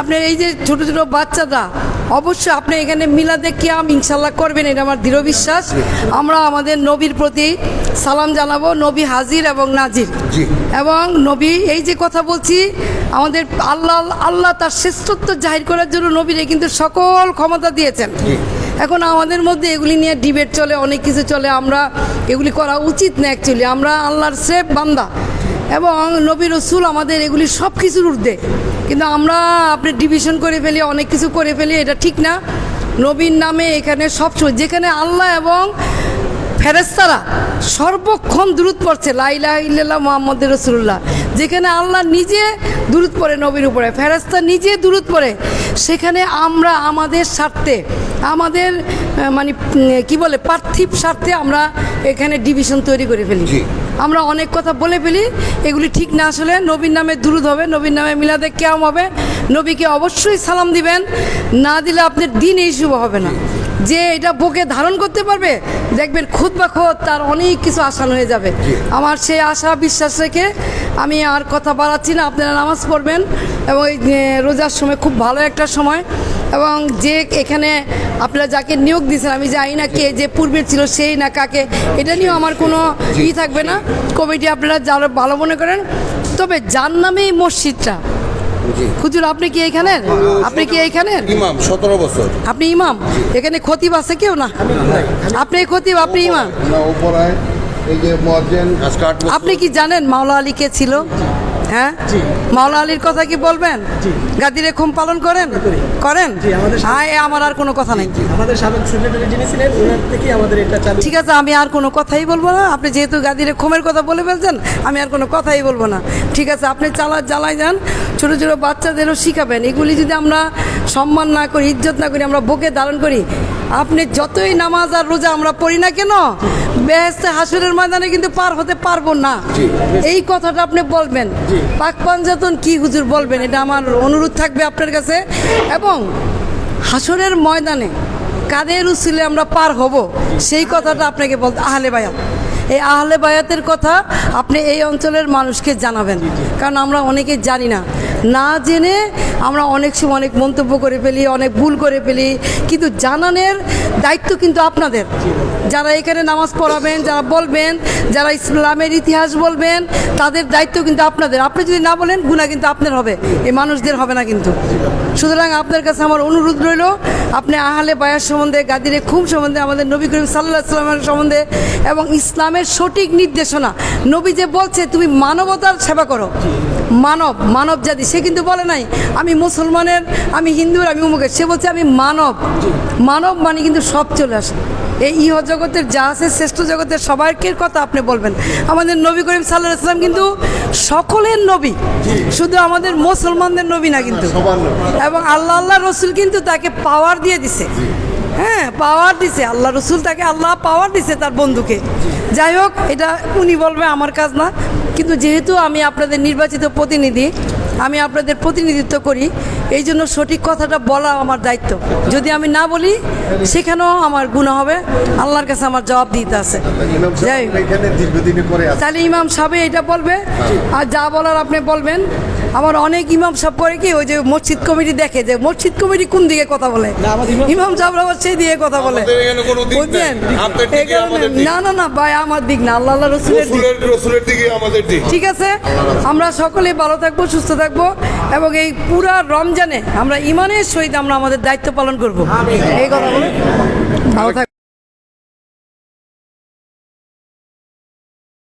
আপনার এই যে ছোট ছোট বাচ্চারা অবশ্যই আপনি এখানে মিলাদে কিয়াম ইনশাল্লাহ করবেন এটা আমার দৃঢ় বিশ্বাস। আমরা আমাদের নবীর প্রতি সালাম জানাব নবী হাজির এবং নাজির। এবং নবী এই যে কথা বলছি আমাদের আল্লাহ আল্লাহ তার শ্রেষ্ঠত্ব জাহির করার জন্য নবীরে কিন্তু সকল ক্ষমতা দিয়েছেন। এখন আমাদের মধ্যে এগুলি নিয়ে ডিবেট চলে অনেক কিছু চলে আমরা এগুলি করা উচিত না অ্যাকচুয়ালি আমরা আল্লাহর সেফ বান্দা। এবং নবী রসুল আমাদের এগুলি সব কিছুর ঊর্ধ্বে। কিন্তু আমরা আপনি ডিভিশন করে ফেলি, অনেক কিছু করে ফেলি, এটা ঠিক না। নবীর নামে এখানে সব যেখানে আল্লাহ এবং ফেরেস্তারা সর্বক্ষণ দূরত পড়ছে লাইলা ইল্লাল্লাহ মোহাম্মদ রসুল্লাহ যেখানে আল্লাহ নিজে দূরত পড়ে নবীর উপরে ফেরেস্তা নিজে দূরত পড়ে, সেখানে আমরা আমাদের স্বার্থে, আমাদের মানে কি বলে, পার্থিব স্বার্থে আমরা এখানে ডিভিশন তৈরি করে ফেলি। আমরা অনেক কথা বলে ফেলি, এগুলি ঠিক না আসলে। নবীর নামে দুরুদ হবে, নবীর নামে মিলাদে কেয়াম হবে। নবীকে অবশ্যই সালাম দিবেন, না দিলে আপনার দিন এই শুভ হবে না। যে এটা বুকে ধারণ করতে পারবে দেখবেন খুদ বা খোদ তার অনেক কিছু আসান হয়ে যাবে। আমার সেই আশা বিশ্বাস রেখে আমি আর কথা বাড়াচ্ছি না আপনারা নামাজ পড়বেন এবং এই যে রোজার সময় খুব ভালো একটা সময় এবং যে এখানে আপনারা যাকে নিয়োগ দিয়েছেন আমি জানি না কে যে পূর্বের ছিল সেই না কাকে এটা নিয়েও আমার কোনো ই থাকবে না। কমিটি আপনারা যারা ভালো মনে করেন তবে যার নামে এই মসজিদটা হুজুর আপনি কি এইখানের আপনি কি এইখানের ইমাম সতেরো বছর। আপনি ইমাম? এখানে খতিব আছে কেউ না? আপনি খতিব আপনি ইমাম? আপনি কি জানেন মাওলা আলী কে ছিল? হ্যাঁ? মাওলা আলীর কথা কি বলবেন? গাদিরে খুম পালন করেন? করেন? আমাদের হ্যাঁ আমার আর কোনো কথা নেই। আমাদের সাবেক সেক্রেটারি যিনি ছিলেন ওনার থেকে আমাদের এটা চালু ঠিক আছে আমি আর কোনো কথাই বলব না। আপনি যেহেতু গাদিরে খোমের কথা বলে ফেলছেন আমি আর কোনো কথাই বলব না। ঠিক আছে আপনি চালা জ্বালাই যান ছোটো ছোটো বাচ্চাদেরও শিখাবেন। এগুলি যদি আমরা সম্মান না করি ইজ্জত না করি আমরা বুকে ধারণ করি আপনি যতই নামাজ আর রোজা আমরা পড়ি না কেন বেহেস্তে হাসুরের ময়দানে কিন্তু পার হতে পারব না। এই কথাটা আপনি বলবেন। পাক পাঞ্জাতন কি হুজুর বলবেন? এটা আমার অনুরোধ থাকবে আপনার কাছে। এবং হাসরের ময়দানে কাদের উচিলে আমরা পার হব, সেই কথাটা আপনাকে বলতে আহলে বায়াত। এই আহলে বায়াতের কথা আপনি এই অঞ্চলের মানুষকে জানাবেন। কারণ আমরা অনেকে জানি না না জেনে আমরা অনেক সময় অনেক মন্তব্য করে ফেলি, অনেক ভুল করে ফেলি। কিন্তু জানানের দায়িত্ব কিন্তু আপনাদের। যারা এখানে নামাজ পড়াবেন, যারা বলবেন, যারা ইসলামের ইতিহাস বলবেন, তাদের দায়িত্ব কিন্তু আপনাদের। আপনি যদি না বলেন গুণা কিন্তু আপনার হবে। এই মানুষদের হবে না কিন্তু। সুতরাং আপনার কাছে আমার অনুরোধ রইল, আপনি আহলে বায়ার সম্বন্ধে, গাদিরে খুব সম্বন্ধে, আমাদের নবী করিম সাল্লাহ সাল্লামের সম্বন্ধে এবং ইসলামের সঠিক নির্দেশনা। নবী যে বলছে, তুমি মানবতার সেবা করো। মানব মানব জাতি সে কিন্তু বলে নাই আমি মুসলমানের আমি হিন্দুর আমি উমুকের। সে বলছে আমি মানব। মানব মানে কিন্তু সব চলে আসে। এই ইহ জগতের যা আছে শ্রেষ্ঠ জগতের সবাইকে কথা আপনি বলবেন। আমাদের নবী করিম সাল্লাহ সাল্লাম কিন্তু সকলের নবী। শুধু আমাদের মুসলমানদের নবী না কিন্তু। এবং আল্লাহ আল্লাহ রসুল কিন্তু তাকে পাওয়ার দিয়ে দিছে। হ্যাঁ পাওয়ার দিছে। আল্লাহ রসুল তাকে আল্লাহ পাওয়ার দিছে তার বন্ধুকে। যাই হোক এটা উনি বলবে আমার কাজ না। কিন্তু যেহেতু আমি আপনাদের নির্বাচিত প্রতিনিধি আমি আপনাদের প্রতিনিধিত্ব করি। এই জন্য সঠিক কথাটা বলা আমার দায়িত্ব। যদি আমি না বলি সেখানেও আমার গুণা হবে। আল্লাহর কাছে আমার জবাব দিতে আছে। যাই তাহলে ইমাম সাহেব এটা বলবে। আর যা বলার আপনি বলবেন। আমার অনেক ইমাম সাহেব করে কি ওই যে মসজিদ কমিটি দেখে যে মসজিদ কমিটি কোন দিকে কথা বলে? ইমাম- ইমাম সাহেব আবার সেই দিকে কথা বলে। দিকে এই কারণে- না না না ভাই আমার দিক না। আল্লাহ আল্লাহ রসুলের দিক। রসুলের রসুলের দিকে আমাদের দিক। ঠিক আছে? আমরা সকলেই ভালো থাকব সুস্থ থাকব। এবং এই পুরা রমজানে আমরা ইমানের সহিত আমরা আমাদের দায়িত্ব পালন করব। এই কথা বলে ভালো থাকব